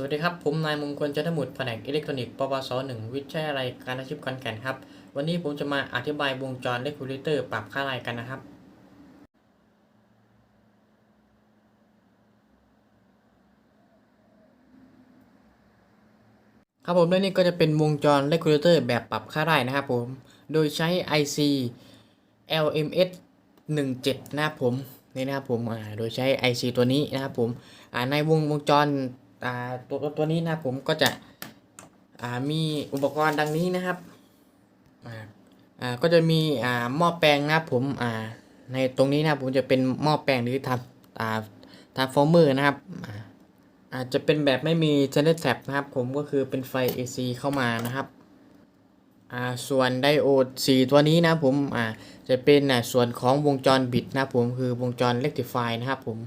สวัสดีครับ ผมนายมงคลจันทมุตแผนกอิเล็กทรอนิกส์ปวสหนึ่งวิทยาลัยการอาชีพขอนแก่นครับ วันนี้ผมจะมาอธิบายวงจรเลกูเลเตอร์ปรับค่าลายกันนะครับ ครับผมและนี่ก็จะเป็นวงจรเลกูเลเตอร์แบบปรับค่าได้นะครับผม โดยใช้ IC LMS 17 นะครับผม นี่นะครับผมโดยใช้ IC ตัวนี้นะครับผมในวงวงจร ตัวตัวนี้นะผมก็จะมีอุปกรณ์ดังนี้นะครับก็จะมีหม้อแปลงนะครับผมในตรงนี้นะผมจะเป็นหม้อแปลงหรือทำทาร์ฟอร์เมอร์นะครับอาจจะเป็นแบบไม่มีเซนเตอร์แท็บนะครับ ผมก็คือเป็นไฟ AC เข้ามานะครับส่วนไดโอด4ตัวนี้นะผมจะเป็นส่วนของวงจรบิดนะผมคือวงจรเ e กติฟายนะครับผม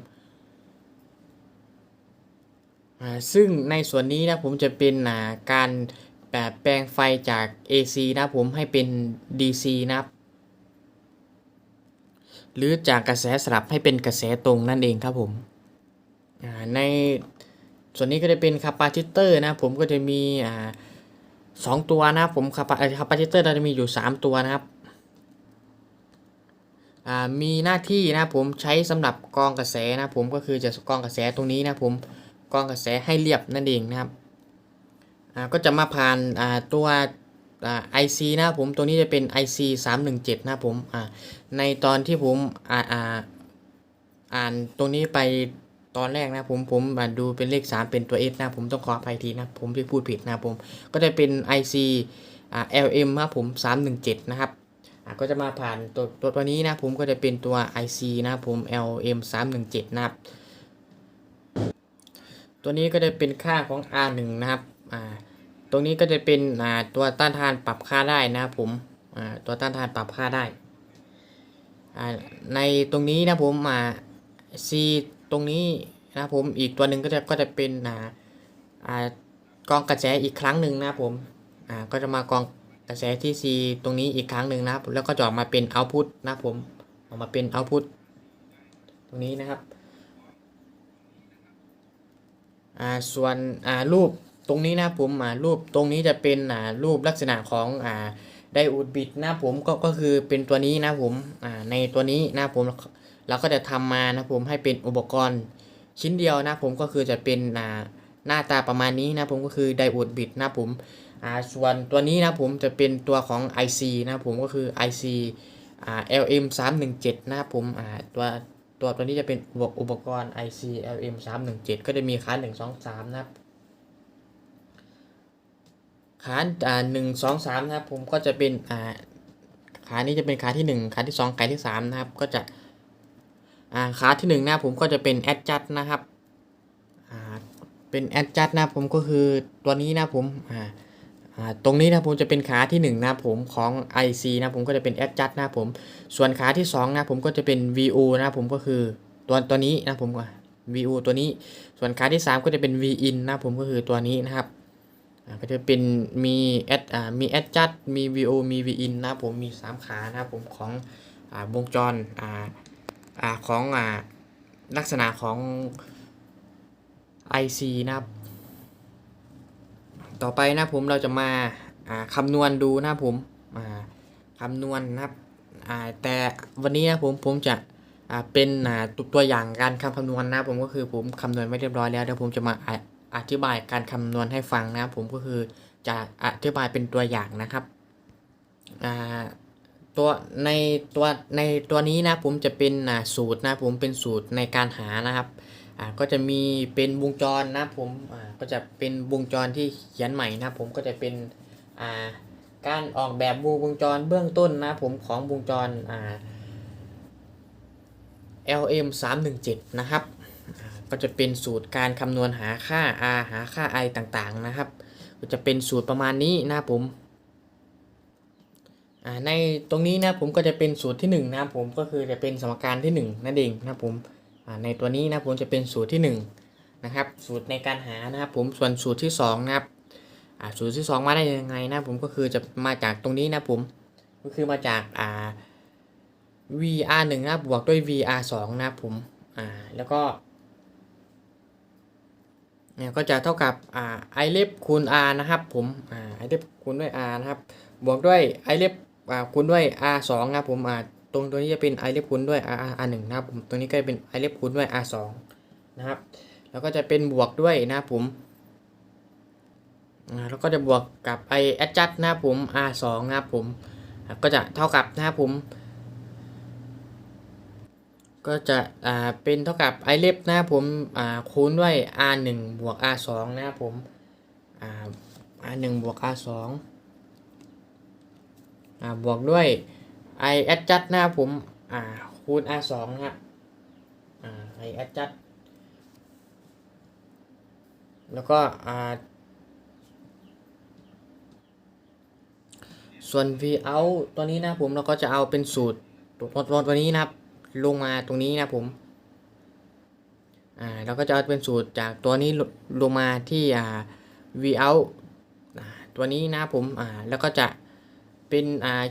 ซึ่งในส่วนนี้นะผมจะเป็นการแบบแปลงไฟจาก AC นะผมให้เป็น DC นะครับ หรือจากกระแสสลับให้เป็นกระแสตรงนั่นเองครับผมในส่วนนี้ก็จะเป็นคาปาซิเตอร์นะผมก็จะมีสองตัวนะผมคาปาคาปาซิเตอร์เราจะมีอยู่ 3 ตัวนะครับมีหน้าที่นะผมใช้สำหรับกรองกระแสนะผมก็คือจะกรองกระแสตรงนี้นะผม กรองกระแสให้เรียบนั่นเองนะครับก็จะมาผ่านตัวอ่า IC นะครับผมตัวนี้จะเป็น IC 317นะครับผมในตอนที่ผมอ่าอาอ่านตรงนี้ไปตอนแรกนะผมผมดูเป็นเลข 3 เป็นตัว S นะผมต้องขออภัยทีนะผมที่พูดผิดนะผมก็จะเป็น IC อ่า LM ครับผม 317 นะครับก็จะมาผ่านตัวตัวนี้นะผมก็จะเป็นตัว IC นะผม LM 317 นะครับ ตัวนี้ก็จะเป็นค่าของ R1 นะครับอ่าตรงนี้ก็จะเป็นอ่าตัวต้านทานปรับค่าได้นะครับผมอ่าตัวต้านทานปรับค่าได้อ่าในตรงนี้นะผมอ่า C ตรงนี้นะครับผมอีกตัวหนึ่งก็จะก็จะเป็นอ่าอ่ากองกระแสอีกครั้งหนึ่งนะครับผมอ่าก็จะมากองกระแสที่ C ตรงนี้อีกครั้งหนึ่งนะครับแล้วก็จะออกมาเป็น output นะครับผมออกมาเป็น output ตรงนี้นะครับ อ่า ส่วนรูปตรงนี้นะผมรูปตรงนี้จะเป็นรูปลักษณะของไดโอดบิดนะผมก็ก็คือเป็นตัวนี้นะผมในตัวนี้นะผมเราก็จะทำมานะผมให้เป็นอุปกรณ์ชิ้นเดียวนะผมก็คือจะเป็นหน้าตาประมาณนี้นะผมก็คือไดโอดบิดนะผมส่วนตัวนี้นะผมจะเป็นตัวของ IC นะผมก็คือ IC อ่า LM 3 1 7 นะครับผมตัว ตัวตัวนี้จะเป็นอุปอุปกรณ์ IC LM 3 1 7ก็จะมีขาน1 2 3 นะครับขานอ่า1 2 3นะครับ ผมก็จะเป็นอ่าขานี้จะเป็นขาที่1ขาที่2ขาที่3นะครับ ก็จะอ่าขาที่1นะครับผมก็จะเป็น adjust นะครับอ่าเป็นแอดจัดนะผมก็คือตัวนี้นะผมอ่า ตรงนี้นะผมจะเป็นขาที่1นะผมของ IC นะผมก็จะเป็นแอดจัดนะผม ส่วนขาที่2นะผมก็จะเป็น VO นะผมก็คือตัวตัวนี้นะผมอ่า VO ตัวนี้ ส่วนขาที่ 3 ก็จะเป็น VIN นะผมก็คือตัวนี้นะครับก็จะเป็นมีแอดอ่ามีแอดจัดมี VO มี VIN นะผมมี 3 ขานะผมของอ่าวงจรอ่าอ่าของอ่าลักษณะของ IC นะครับ ต่อไปนะผมเราจะมาอ่าคำนวณดูนะผมอ่าคำนวณนะครับแต่วันนี้นะผมผมจะเป็นตัวอย่างการคำคำนวณนะผมก็คือผมคำนวณไว้เรียบร้อยแล้วเดี๋ยวผมจะมาออธิบายการคำนวณให้ฟังนะผมก็คือจะอธิบายเป็นตัวอย่างนะครับตัวในตัวในตัวนี้นะผมจะเป็นสูตรนะผมเป็นสูตรในการหานะครับ อ่าก็จะมีเป็นวงจรนะผมอ่าก็จะเป็นวงจรที่เขียนใหม่นะผมก็จะเป็นอ่าการออกแบบวงจรเบื้องต้นนะผมของวงจรอ่า LM 3 1 7นะครับก็จะเป็นสูตรการคำนวณหาค่า R หาค่า I ต่างๆนะครับ ก็จะเป็นสูตรประมาณนี้นะผมในตรงนี้นะผมก็จะเป็นสูตรที่1นะผมก็คือจะเป็นสมการที่ 1 นั่นเองนะผม ในตัวนี้นะผมจะเป็นสูตรที่1นะครับสูตรในการหานะครับผมส่วนสูตรที่2นะครับสูตรที่ 2 มาได้ยังไงนะผมก็คือจะมาจากตรงนี้นะผมก็คือมาจากอ่า VR 1นะบวกด้วย VR 2นะผมอ่าแล้วก็เนี่ยก็จะเท่ากับอ่า i เล็บคูณ r นะครับผมอ่า i เล็บคูณด้วย r นะครับบวกด้วย i เล็บอ่าคูณด้วย r 2นะผมอ่า ตรงตัวนี้จะเป็น i เล็บคูณด้วย r r 1นะครับผมตรงนี้ก็จะเป็น i เล็บคูณด้วย r 2นะครับ แล้วก็จะเป็นบวกด้วยนะครับผมแล้วก็จะบวกกับ i adjust นะครับผม r 2นะครับผมก็จะเท่ากับนะครับผม ก็จะอ่าเป็นเท่ากับ i เล็บนะครับผมอ่าคูณด้วย r 1บวก r 2นะครับผมอ่า r 1บวก r 2อ่าบวกด้วย i adjust นะครับผม อ่า คูณ r 2นะครับอ่า i adjust แล้วก็ อ่า ส่วน v out ตัวนี้นะครับผมเราก็จะเอาเป็นสูตรตัวตัวตัวนี้นะครับ ลงมาตรงนี้นะครับผม อ่า เราก็จะเอาเป็นสูตรจากตัวนี้ลงมาที่ อ่า v out ตัวนี้นะครับผม อ่า แล้วก็จะเป็น อ่า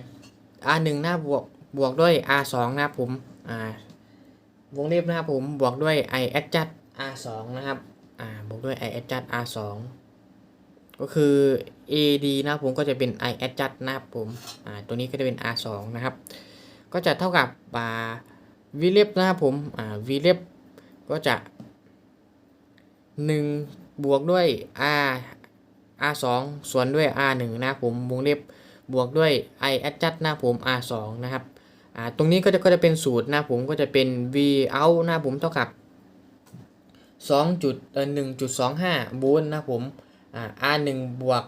r 1นะบวกบวกด้วย r 2นะครับผมอ่าวงเล็บนะครับผมบวกด้วย i adjust r 2นะครับอ่าบวกด้วย i adjust r 2ก็คือ ad นะครับผมก็จะเป็น i adjust นะครับผมอ่าตัวนี้ก็จะเป็น r 2นะครับ ก็จะเท่ากับอ่า v เล็บนะครับผมอ่า v เล็บก็จะ 1 บวกด้วย r r 2ส่วนด้วย r 1นะครับผมวงเล็บ บวกด้วย i adjust นะครับผม r 2นะครับตรงนี้ก็จะก็จะเป็นสูตรนะครับผมก็จะเป็น v out หนะครับผมเท่ากับ2จุดเอ่อ1.25โวลต์นะผมอ่า r 1 บวก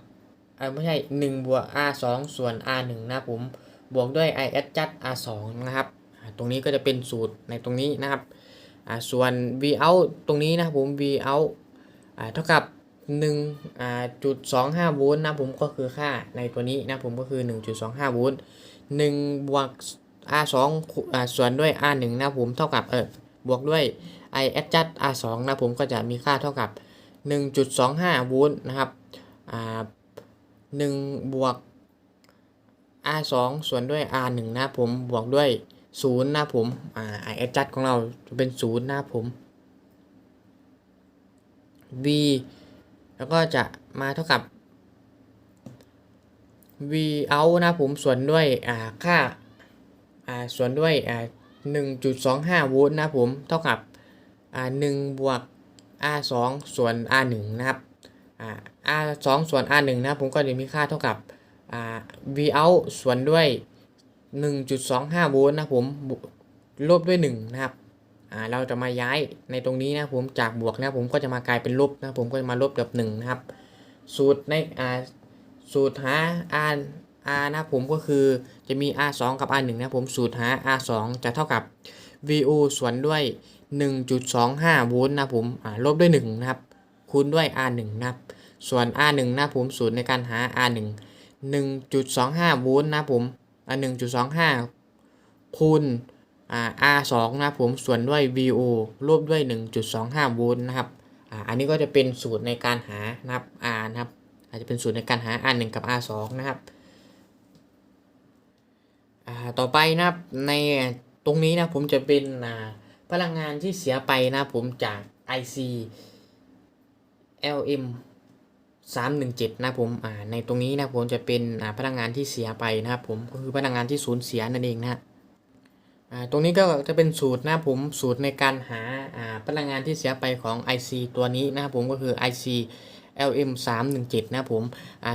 อ่าไม่ใช่1บวก r 2 ส่วน r 1 นะผมบวกด้วย i adjust r 2 นะครับตรงนี้ก็จะเป็นสูตรในตรงนี้นะครับอ่าส่วน v out ตรงนี้นะผม v out อ่าเท่ากับ 1อ่าจุด25โวลต์นะผมก็คือค่าในตัวนี้นะผมก็คือ 1.25โวลต์1บวก r 2 อ่าส่วนด้วย r 1 นะผมเท่ากับเออบวกด้วย i adjust r 2 นะผมก็จะมีค่าเท่ากับ 1.25โวลต์นะครับอ่า1บวก r 2 ส่วนด้วย r 1 นะผมบวกด้วย0นะผมอ่า i adjust ของเราจะเป็น0นะผม v แล้วก็จะมาเท่ากับ v out นะผมส่วนด้วยอ่าค่าอ่าส่วนด้วยอ่า1.25 โวลต์นะผมเท่ากับอ่า1บวก r 2ส่วน r 1นะครับอ่า r 2ส่วน r 1นะผมก็จะมีค่าเท่ากับอ่า v out ส่วนด้วย 1.25 โวลต์นะผมลบด้วย 1 นะครับ อ่าเราจะมาย้ายในตรงนี้นะผมจากบวกนะผมก็จะมากลายเป็นลบนะผมก็จะมาลบกับ1นะครับ สูตรในอ่าสูตรหา r r นะครับผมก็คือจะมี r 2กับ r 1นะผมสูตรหา r 2จะเท่ากับ vo ส่วนด้วย 1.25 โวลต์นะผมอ่าลบด้วย1นะครับคูณด้วย r 1นะครับส่วน r 1นะผมสูตรในการหา r 1 1.25 โวลต์นะผมอ่า1.25 คูณ อ่า r 2 นะครับผมส่วนด้วย vo ลบด้วย 1.25 โวลต์นะครับอ่าอันนี้ก็จะเป็นสูตรในการหานะครับ r นะครับ อาจจะเป็นสูตรในการหา r 1 กับ r 2 นะครับอ่าต่อไปนะครับในตรงนี้นะผมจะเป็นอ่าพลังงานที่เสียไปนะผมจาก IC LM 317 นะผมอ่าในตรงนี้นะผมจะเป็นอ่าพลังงานที่เสียไปนะครับผมก็คือพลังงานที่สูญเสียนั่นเองนะ ตรงนี้ก็จะเป็นสูตรนะผมสูตรในการหาพลังงานที่เสียไปของ IC ตัวนี้นะครับผมก็คือ IC LM 317นะผม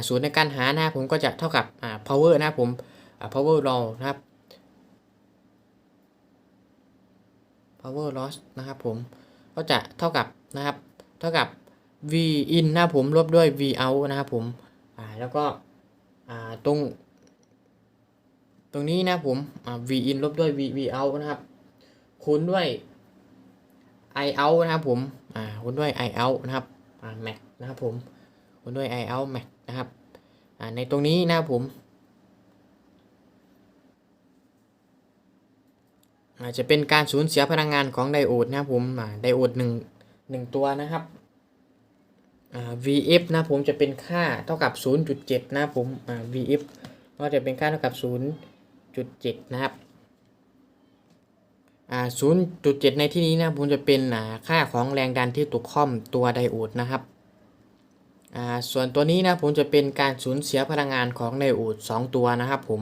สูตรในการหานะผมก็จะเท่ากับ power นะผม power law นะครับ power loss นะครับผมก็จะเท่ากับนะครับเท่ากับ v in นะผมลบด้วย v out นะครับผมแล้วก็ตรง รงนี้นะผม v in ลบด้วย v v out นะครับ คูณด้วย i out นะครับผมคูณด้วย i out นะครับ max นะครับผมคูณด้วย i out max นะครับในตรงนี้นะครับผมอาจจะเป็นการสูญเสียพลังงานของไดโอดนะครับผมไดโอดหนึ่งหนึ่งตัวนะครับ VF นะผมจะเป็นค่าเท่ากับ 0.7 นะผม VF ก็จะเป็นค่าเท่ากับ 0.7 นะครับอ่า0.7 ในที่นี้นะผมจะเป็นอ่าค่าของแรงดันที่ตกค่อมตัวไดโอดนะครับอ่าส่วนตัวนี้นะผมจะเป็นการสูญเสียพลังงานของไดโอด2 ตัวนะครับผม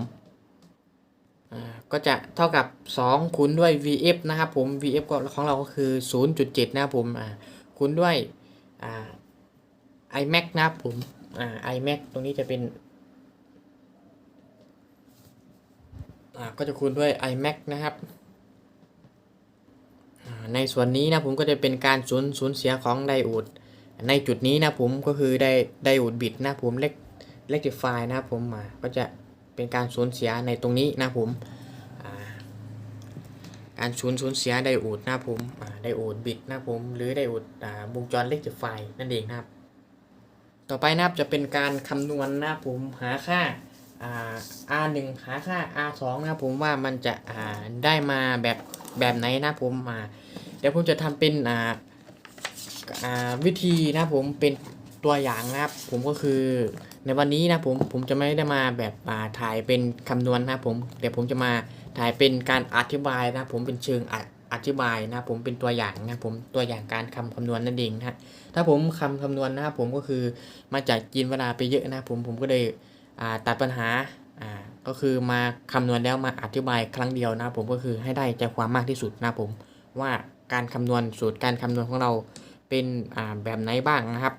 อ่าก็จะเท่ากับ2คูณด้วย VF นะครับผม VF ของเราก็คือ 0.7 นะครับผมอ่าคูณด้วยอ่า iMac นะครับผมอ่า iMac ตรงนี้จะเป็นอ่า ก็จะคูณด้วย iMac นะครับ ในส่วนนี้นะผมก็จะเป็นการสูญสูญเสียของไดโอด ในจุดนี้นะผมก็คือได้ไดโอดบิดนะผมเล็กเล็กไฟนะผมมาก็จะเป็นการสูญเสียในตรงนี้นะผมการสูญสูญเสียไดโอดนะผมไดโอดบิดนะผมหรือไดโอดวงจรเล็กไฟนั่นเองนะครับ ต่อไปนะครับจะเป็นการคำนวณนะผมหาค่า อ่า R1 หาค่า R2 นะผมว่ามันจะอ่าได้มาแบบแบบไหนนะผมมาเดี๋ยวผมจะทำเป็นอ่าอ่าวิธีนะผมเป็นตัวอย่างนะครับ ผมก็คือในวันนี้นะผมผมจะไม่ได้มาแบบอ่าถ่ายเป็นคำนวณนะผมเดี๋ยวผมจะมาถ่ายเป็นการอธิบายนะผมเป็นเชิงออธิบายนะผมเป็นตัวอย่างนะผมตัวอย่างการคำคำนวณนั่นเองนะถ้าผมคำคำนวณนะครับผมก็คือมาจากกินเวลาไปเยอะนะผมผมก็เลย ตัดปัญหาอ่าก็คือมาคำนวณแล้วมาอธิบายครั้งเดียวนะผมก็คือให้ได้ใจความมากที่สุดนะผม ว่าการคำนวณสูตรการคำนวณของเราเป็นอ่าแบบไหนบ้างนะครับ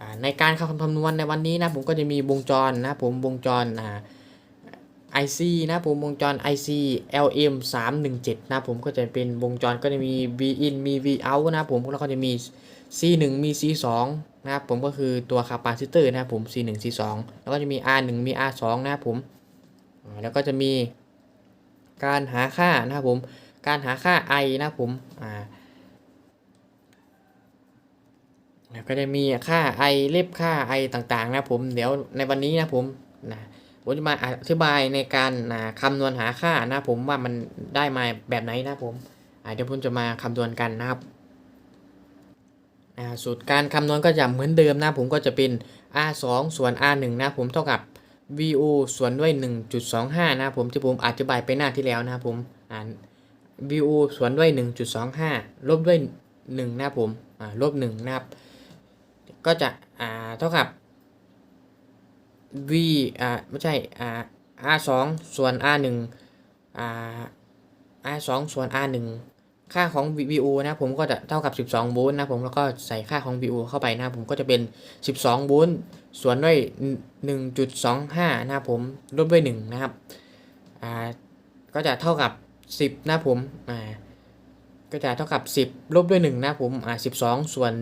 อ่าในการคำนวณในวันนี้นะผมก็จะมีวงจรนะผมวงจรอ่า IC นะผมวงจร IC LM 3 1 7นะผมก็จะเป็นวงจรก็จะมี V in มี V out นะผมแล้วก็จะมี C 1มี C 2 นะครับผมก็คือตัวคาปาซิเตอร์นะครับผม C 1 C 2 แล้วก็จะมี R 1 มี R 2 นะครับผมแล้วก็จะมีการหาค่านะครับผมการหาค่า I นะครับผมอ่าแล้วก็จะมีค่าไอเล็บค่าไอต่างๆ นะผมเดี๋ยวในวันนี้นะผมนะผมจะมาอธิบายในการนะคำนวณหาค่านะผมว่ามันได้มาแบบไหนนะผมเดี๋ยวผมจะมาคำนวณกันนะครับ สูตรการคำนวณก็จะเหมือนเดิมนะผมก็จะเป็น r 2ส่วน r 1นะผมเท่ากับ vo ส่วนด้วย 1.25 นะผมที่ผมอธิบายไปหน้าที่แล้วนะผมอ่า vo ส่วนด้วย 1.25 ลบด้วย 1 นะผมอ่าลบ1นะครับ ก็จะอ่าเท่ากับ v อ่าไม่ใช่อ่า r 2ส่วน r 1อ่า r 2ส่วน r 1 ค่าของ VO นะผมก็จะเท่ากับ 12 โวลต์นะผมแล้วก็ใส่ค่าของ VO เข้าไปนะผมก็จะเป็น 12 โวลต์ส่วนด้วย 1.25 นะผมลบด้วย 1 นะครับอ่าก็จะเท่ากับ 10 นะผมอ่าก็จะเท่ากับ 10 ลบด้วย 1 นะผมอ่า12 ส่วน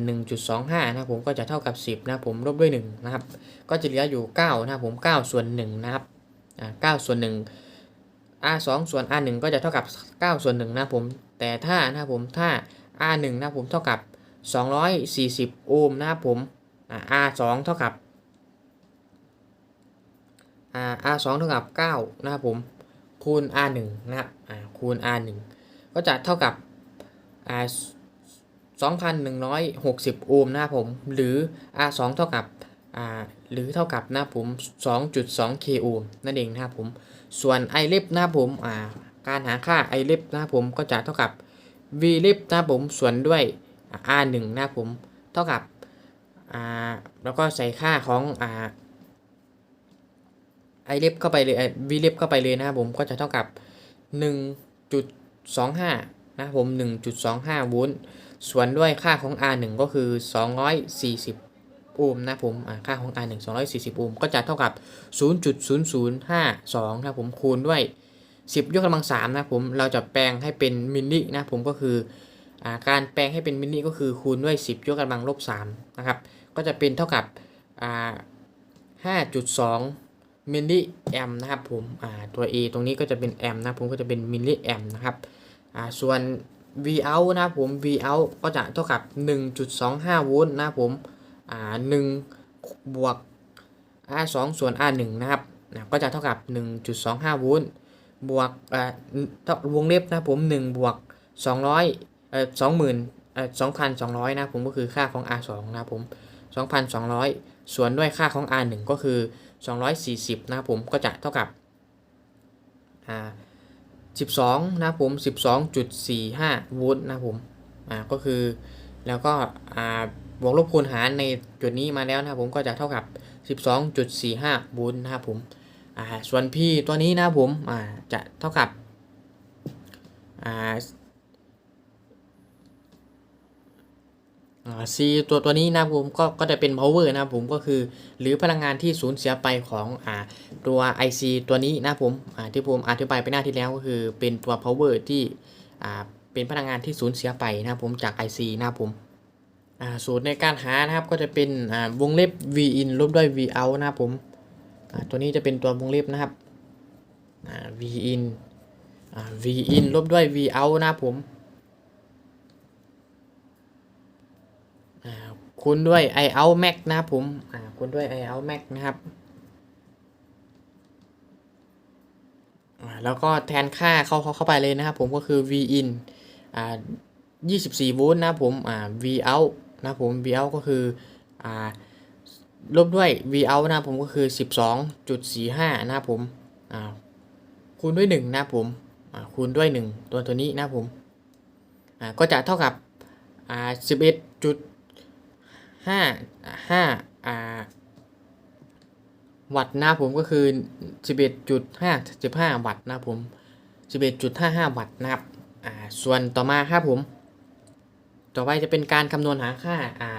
1.25 นะผมก็จะเท่ากับ 10 นะผมลบด้วย 1 นะครับ ก็จะเหลืออยู่ 9 นะผม 9 ส่วน 1 นะครับอ่า9ส่วน 1 r 2ส่วน r 1ก็จะเท่ากับ 9 ส่วน 1 นะผม แต่ถ้านะครับผมถ้า r 1 นะผมเท่ากับ 240 โอห์มนะครับผม r 2 เท่ากับ r 2 เท่ากับ 9 นะครับผม คูณ r 1 นะครับคูณ r 1 ก็จะเท่ากับอ่า2,160 โอห์มนะครับผม หรือ R 2 เท่ากับหรือเท่ากับนะครับผม 2.2 k โอห์มนั่นเองนะครับผม ส่วน I เล็บนะครับผม การหาค่า I เล็บนะครับผมก็จะเท่ากับ V เล็บนะครับผมส่วนด้วย R 1นะครับผมเท่ากับอ่าแล้วก็ใส่ค่าของอ่า I เล็บเข้าไปเลย V เล็บเข้าไปเลยนะครับผมก็จะเท่ากับ 1.25 นะครับผม 1.25 โวลต์ส่วนด้วยค่าของ R 1 ก็คือ 240 โอห์มนะครับผมอ่าค่าของ R 1 240 โอห์มก็จะเท่ากับ 0.0052 นะครับผมคูณด้วย 10 ยกกำลัง3นะผมเราจะแปลงให้เป็นมิลลินะผมก็คืออการแปลงให้เป็นมิลลิก็คือคูณด้วย 10 ยกกำลังลบ3นะครับก็จะเป็นเท่ากับอ่า5.2 มิลลิแอมนะครับผมตัว A ตรงนี้ก็จะเป็นแอมนะผมก็จะเป็นมิลลิแอมนะครับอ่าส่วน V out นะผม V out ก็จะเท่ากับ 1.25 โวลต์นะครับผมอ่า1บวก R 2 ส่วน R 1 นะครับก็จะเท่ากับ 1.25 โวลต์ บวกอ่าวงเล็บนะผม1บวก200เอ่อ20,000เอ่อ2,200นะครับผมก็คือค่าของ R 2นะครับผม2,200 ส่วนด้วยค่าของ R 1ก็คือ 240นะครับผมก็จะเท่ากับอ่า12นะครับผม12.45โวลต์นะผมอ่าก็คือแล้วก็อ่าบวกลบคูณหารในจุดนี้มาแล้วนะครับผมก็จะเท่ากับ 12.45โวลต์นะครับผม อ่าส่วน P ตัวนี้นะผมอ่าจะเท่ากับอ่าอ่า C ตัวตัวนี้นะผมก็ก็จะเป็น power นะผมก็คือ หรือพลังงานที่สูญเสียไปของอ่าตัว IC ตัวนี้นะผมอ่าที่ผมอธิบายไปหน้าที่แล้วก็คือเป็นตัว power ที่อ่าเป็นพลังงานที่สูญเสียไปนะผมจาก IC นะผมอ่าสูตรในการหานะครับก็จะเป็นอ่าวงเล็บ v in ลบด้วย v out นะครับผม ตัวนี้จะเป็นตัววงเล็บนะครับ v in v in ลบด้วย v out นะครับผมคูณด้วย i out max นะครับผมคูณด้วย i out max นะครับแล้วก็แทนค่าเข้าเข้าเข้าไปเลยนะครับผมก็คือ v in อ่า24โวลต์นะครับผมอ่า v out นะครับผม v out ก็คืออ่า ลบด้วย v out นะผมก็คือ 12.45 นะผมอ่าคูณด้วย 1 นะผมอ่าคูณด้วย 1 ตัวตัวนี้นะผมอ่าก็จะเท่ากับอ่า11.5 5อ่าวัตต์นะผมก็คือ 11.5 15 วัตต์นะครับผม 11.55 วัตต์นะครับอ่าส่วนต่อมาครับผม ต่อไปจะเป็นการคำนวณหาค่าอ่า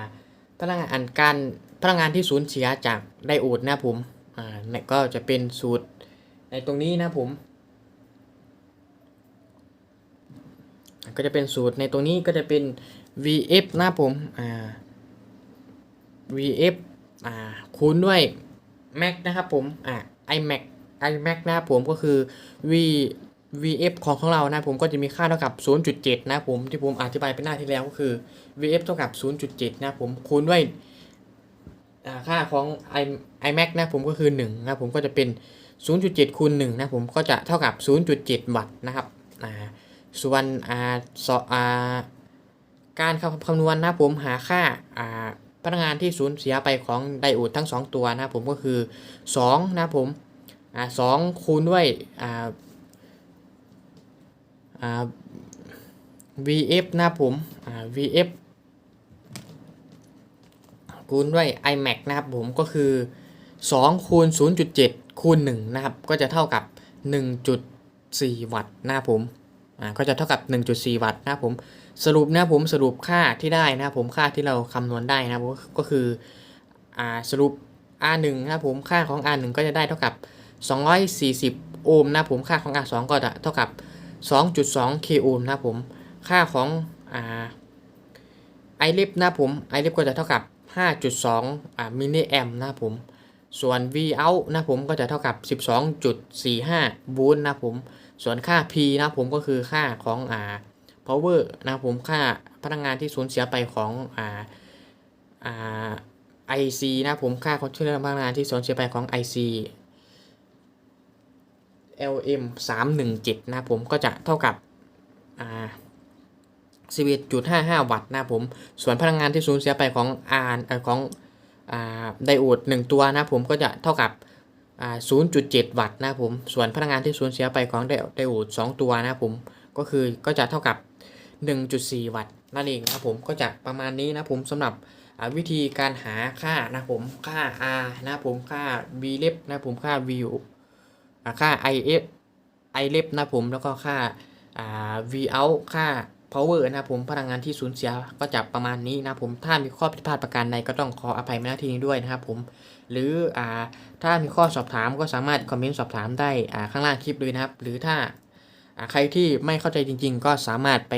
พลังงานการ พลังงานที่สูญเสียจากไดโอดนะผมอ่าเนี่ยก็จะเป็นสูตรในตรงนี้นะผม ก็จะเป็นสูตรในตรงนี้ก็จะเป็น VF นะผมอ่า VF อ่าคูณด้วย Max นะครับผมอ่า iMac iMac นะครับผมก็คือ V VF ของของเรานะผมก็จะมีค่าเท่ากับ 0.7 นะผมที่ผมอธิบายไปหน้าที่แล้วก็คือ VF เท่ากับ 0.7 นะผมคูณด้วย ค่าของ i iMac นะผมก็คือ1นะผมก็จะเป็น 0.7คูณ1นะผมก็จะเท่ากับ 0.7 วัตต์นะครับอ่าส่วนอ่าสอ่าการคำคำนวณนะผมหาค่าอ่าพลังงานที่สูญเสียไปของไดโอดทั้ง 2 ตัวนะผมก็คือ2นะผมอ่า2คูณด้วยอ่าอ่า VF นะผมอ่า VF คูณด้วย iMac นะครับผมก็คือ2คูณ0.7คูณ1นะครับก็จะเท่ากับ 1.4 วัตต์นะครับผมอ่าก็จะเท่ากับ 1.4 วัตต์นะครับผมสรุปนะครับผมสรุปค่าที่ได้นะครับผมค่าที่เราคำนวณได้นะครับก็ก็คืออ่าสรุป R1 นะครับผมค่าของ R1 ก็จะได้เท่ากับ 240 โอห์มนะครับผมค่าของ R2 ก็จะเท่ากับ 2.2 k โอห์มนะครับผมค่าของอ่าไอลิฟนะครับผมไอลิฟก็จะเท่ากับ 5.2อ่ามิลลิแอมนะผม ส่วน V out นะผมก็จะเท่ากับ 12.45โวลต์นะผม ส่วนค่า P นะผมก็คือค่าของอ่า power นะผมค่าพลังงานที่สูญเสียไปของอ่าอ่า IC นะผมค่าของช่วยพลังงานที่สูญเสียไปของ IC LM 317นะผมก็จะเท่ากับอ่า 11.55 วัตต์นะครับผม ส่วนพลังงานที่สูญเสียไปของ R เอ่อของอไดโอด1ตัวนะผมก็จะเท่ากับ 0.7 วัตต์นะผม ส่วนพลังงานที่สูญเสียไปของไดไดโอด2ตัวนะผมก็คือก็จะเท่ากับ 1.4 วัตต์นั่นเองครับผมก็จะประมาณนี้นะผมสำหรับวิธีการหาค่านะผมค่า R นะผมค่า V เล็บนะผมค่า V อ่าค่า IF i เล็บนะผมแล้วก็ค่าอ่า V out ค่า power นะครับผมพลังงานที่สูญเสียก็จะประมาณนี้นะครับผมถ้ามีข้อผิดพลาดประการใดก็ต้องขออภัยมาณที่นี้ด้วยนะครับผมหรืออ่าถ้ามีข้อสอบถามก็สามารถคอมเมนต์สอบถามได้อ่าข้างล่างคลิปเลยนะครับ หรือถ้าอ่าใครที่ไม่เข้าใจจริง ๆ ก็สามารถไป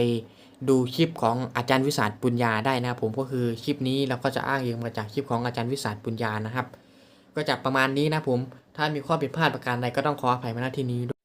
ดูคลิปของอาจารย์วิสาทปุญญาได้นะครับผมก็คือคลิปนี้เราก็จะอ้างอิงมาจากคลิปของอาจารย์วิสาทปุญญานะครับ ก็จะประมาณนี้นะผมถ้ามีข้อผิดพลาดประการใดก็ต้องขออภัยมาณที่นี้ด้วย